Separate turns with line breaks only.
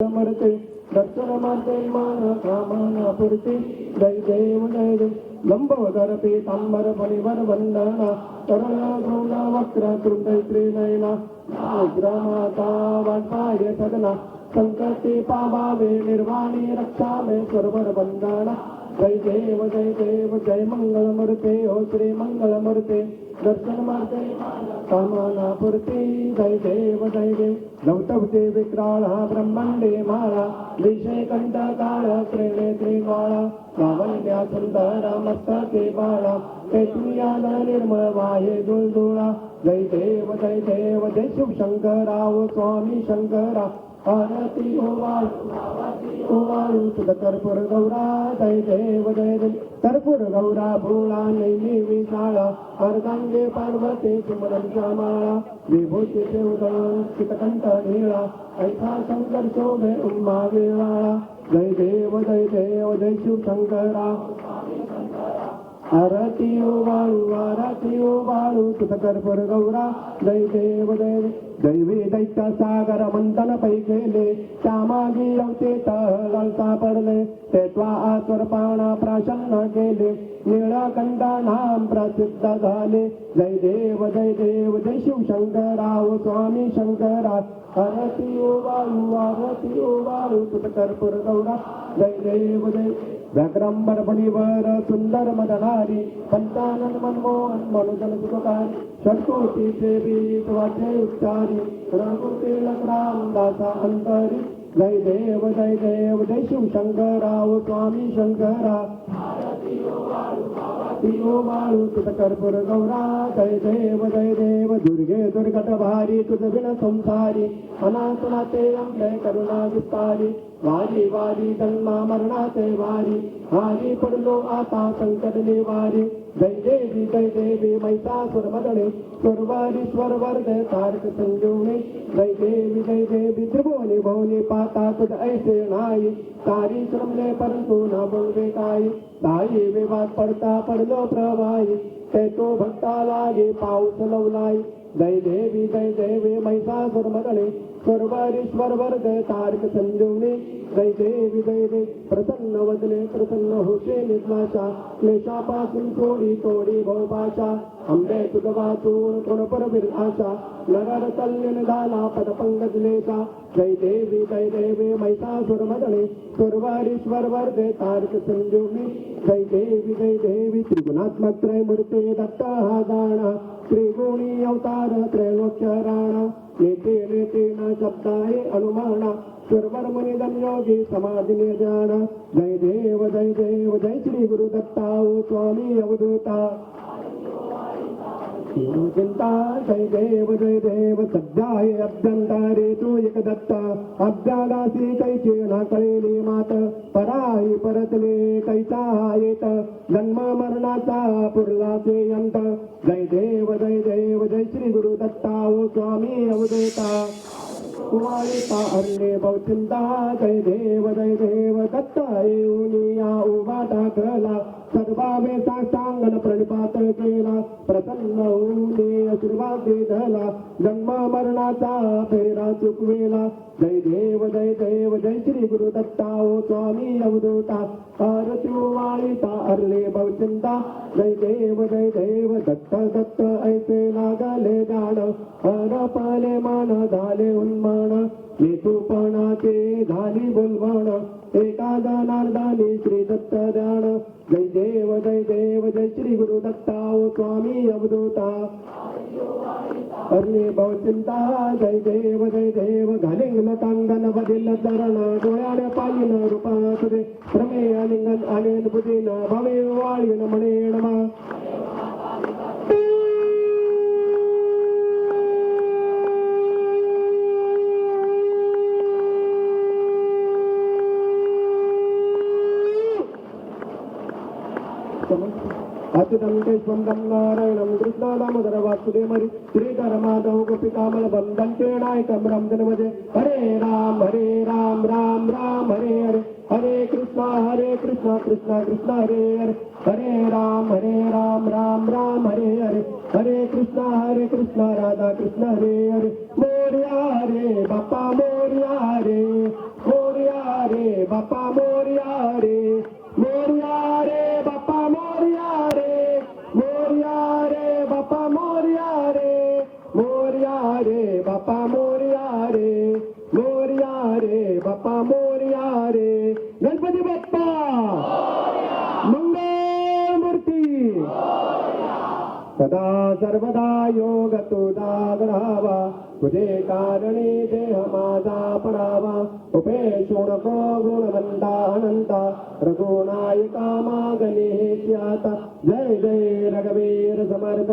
मरते दर्शन माते मान कामना पुरते जय देव जय देव लंबोदर पीतांबर फणिवर वंदना करुणा गौणा वक्र तुंड त्रिनयना माता वाटपाय सदना संकटे पावावे निर्वाणी रक्षा मे सर्वर वंदना जय देव जय दर्शन मारते कामना पुरती. जय देव जय देव. नवतवते विक्राळ ब्रह्मांडे माळा. विषय कंठ काळ त्रिणे त्रिमाळा. लावण्या सुंदर मस्तके बाळा. ते निर्मळ वाहे दुलदुळा. जय देव जय देव. जय शिव शंकराव स्वामी शंकरा. आरती ओवाळू ओवाळू तुझ कर्पूर गौरा जय देव जय देव. कर्पूर गौरा भोळा नैनी विशाळा अर्धांगे पार्वते सुमरन माळा विभूती उदय चितकंठ निळा ऐसा शंकर शोभे उम्मा वेळाळा जय देव जय देव जय शिव शंकरा. आरती बाळू आरती ओवाळू तुझ कर्पूर गौरा जय देव जय देव. दैवी दैत्य सागर मंथन पै गेले श्यामागी अवते तळसा पडले ते त्वा आस्वर पावणा प्राशन्न केले निळकंठ नाम प्रसिद्ध झाले जय देव जय देव जय शिव शंकराव स्वामी शंकरा आरती बाळू आरती ओवाळू तुझ कर्पूर गौरा जय देव जय ವ್ಯಾಕರಂಬರ ಬಣಿವರ ಸುಂದರ ಮದನಾರಿ ಸಂತಾನನ್ ಮನಮೋಹನ್ ಮನುಜನ ಸುಖಕಾರಿ ಷಟ್ಕೋಟಿ ಸೇವಿ ವಾಚ್ಯ ಉಚ್ಚಾರಿ ರಾಮೂರ್ತಿ ಲಕ್ರಾಮ್ ದಾಸ ಅಂತರಿ जय देव जय देव जय शिव शंकराव स्वामी शंकरा। तिओ माळू तुझ कर्पूर गौरा जय देव जय देव दुर्गे दुर्गट भारी तुझ विण संसारी अनाथनाते अंबे करुणा विस्तारी वारी वारी जन्मा मरणाचे वारी हारी पडलो आता संकट निवारी। जय देवी जय देवी मैसासुर मदणे सुरवारीश्वर वर्ग तारक संजीवने जय देवी जय देवी त्रिभुवनी भवनी पाता तुझ ऐसे नाही तारी श्रमले परंतु न बोलवे काही दाई विवाद पडता पडलो प्रवाही। ते तो भक्ता लागे पाऊस लवलाई जय देवी जय देवी मैसासुर मदणे सुरवारीश्वर वर्ग तारक संजीवने जय देवी प्रसन्न वदने, प्रसन्न होते निर्माशा क्लेशापासून थोडी थोडी भवभाषा आंबे तुझ वाचून कोण परवीर आशा नगर कल्याण झाला पद पंगजलेचा जय देवी जय देवी मैसासुर मदणे सुरवारीश्वर वर्गे तारक संजीवनी जय देवी जय देवी त्रिगुणात्मक त्रयमूर्ती दत्त हा गाणा त्रिगुणी अवतार त्रैलोक्यराणा नेते नेते न शब्दाये अनुमाना। योगी समाधी जाना जय देव जय देव जय श्री गुरु दत्ता ओ स्वामी अवधूता। चिंता जय देव जय देव सध्याय अभ्यंतरे तो एक दत्ता अभ्यागासी कैचे न कळेली मात पराई परतले कैचा येत जन्म मरणाचा पुरलाचे यंत। जय देव जय देव जय श्री गुरु दत्ता ओ स्वामी अवधूता। कुमारिता अन्ये बहुचिंता जय देव जय देव दत्ता येऊनिया उभा टाकला सर्वावे साष्टांगण प्रणिपात केला प्रसन्न होऊने आशीर्वाद धला जन्म मरणाचा फेरा चुकवेला. जय देव जय देव जय श्री गुरु दत्ता ओ स्वामी अवधूता हर वाळीता अरले भवचिंता जय देव जय देव दत्त दत्त ऐसे लागले जाण. हर पाले मान झाले उन्मान. येतूपणाचे झाली बोलवाण एका जनार्दनी श्री दत्त ध्यान जय देव जय देव जय श्री गुरु दत्ता ओ स्वामी अवधूता. अर्णे बहुचिंता जय देव जय देव घालिंग तांगण बदिल चरण डोळ्याने पालिन रूपात दे. प्रमे लिंगन आलेन बुदिन भवे वाळीन म्हणे नमा అచ్యుతం స్వందం నారాయణం కృష్ణాదామోదర వాసుదేవరి శ్రీధర మాధవ గోపికామల బంధం చేడాయకం రామ్ జనమజే హరే రామ్ హరే రామ్ రామ్ రామ్ హరే హరే. హరే కృష్ణ హరే కృష్ణ కృష్ణ కృష్ణ హరే హరే. హరే రామ్ హరే రామ్ రామ్ రామ్ హరే హరే. హరే కృష్ణ హరే కృష్ణ రాధా కృష్ణ హరే హరే. మోర్యా హరే బప్పా మోర్యా హరే. మోర్యా హరే బప్పా మోర్యా रे मोर्या रे बाप्पा मोर्या रे गणपती बाप्पा! मंगळ मूर्ती सदा सर्वदा योग तुझा गणावा तुझे कारणे देह माझा पडावा. उपेशो नको गुणवंता अनंता रघुनायका मागणे आता. जय जय रघुवीर समर्थ.